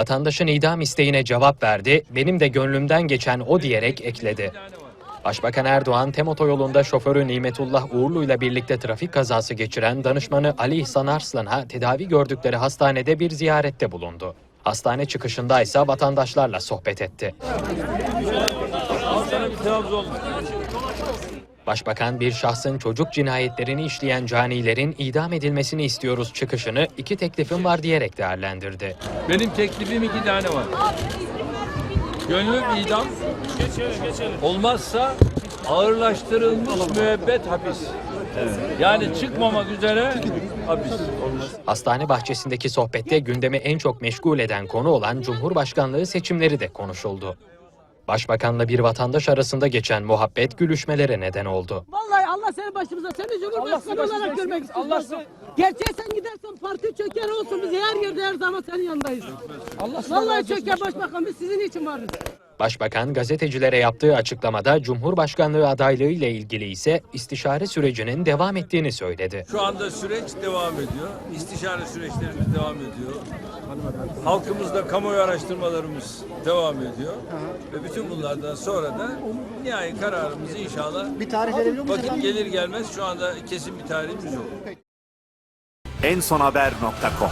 Vatandaşın idam isteğine cevap verdi, benim de gönlümden geçen o diyerek ekledi. Başbakan Erdoğan, tem otoyolunda şoförü Nimetullah Uğurlu ile birlikte trafik kazası geçiren danışmanı Ali İhsan Arslan'a tedavi gördükleri hastanede bir ziyarette bulundu. Hastane çıkışında ise vatandaşlarla sohbet etti. Başbakan bir şahsın çocuk cinayetlerini işleyen canilerin idam edilmesini istiyoruz çıkışını iki teklifim var diyerek değerlendirdi. Benim teklifim iki tane var. Gönlüm idam. Olmazsa ağırlaştırılmış müebbet hapis. Yani çıkmamak üzere hapis. Hastane bahçesindeki sohbette gündemi en çok meşgul eden konu olan Cumhurbaşkanlığı seçimleri de konuşuldu. Başbakanla bir vatandaş arasında geçen muhabbet gülüşmelere neden oldu. Vallahi Allah seni başımıza, seni Cumhurbaşkanı olarak görmek istiyoruz. Gerçeğe sen gidersen parti çöker olsun biz her yerde her zaman senin yanındayız. Allah Vallahi çöker başbakan biz sizin için varız. Başbakan gazetecilere yaptığı açıklamada Cumhurbaşkanlığı adaylığı ile ilgili ise istişare sürecinin devam ettiğini söyledi. Şu anda süreç devam ediyor. İstişare süreçlerimiz devam ediyor. Halkımızda kamuoyu araştırmalarımız devam ediyor. Ve bütün bunlardan sonra da nihai kararımızı inşallah Bir tarih verebiliyor musunuz? vakit gelir gelmez şu anda kesin bir tarihimiz yok. ensonhaber.com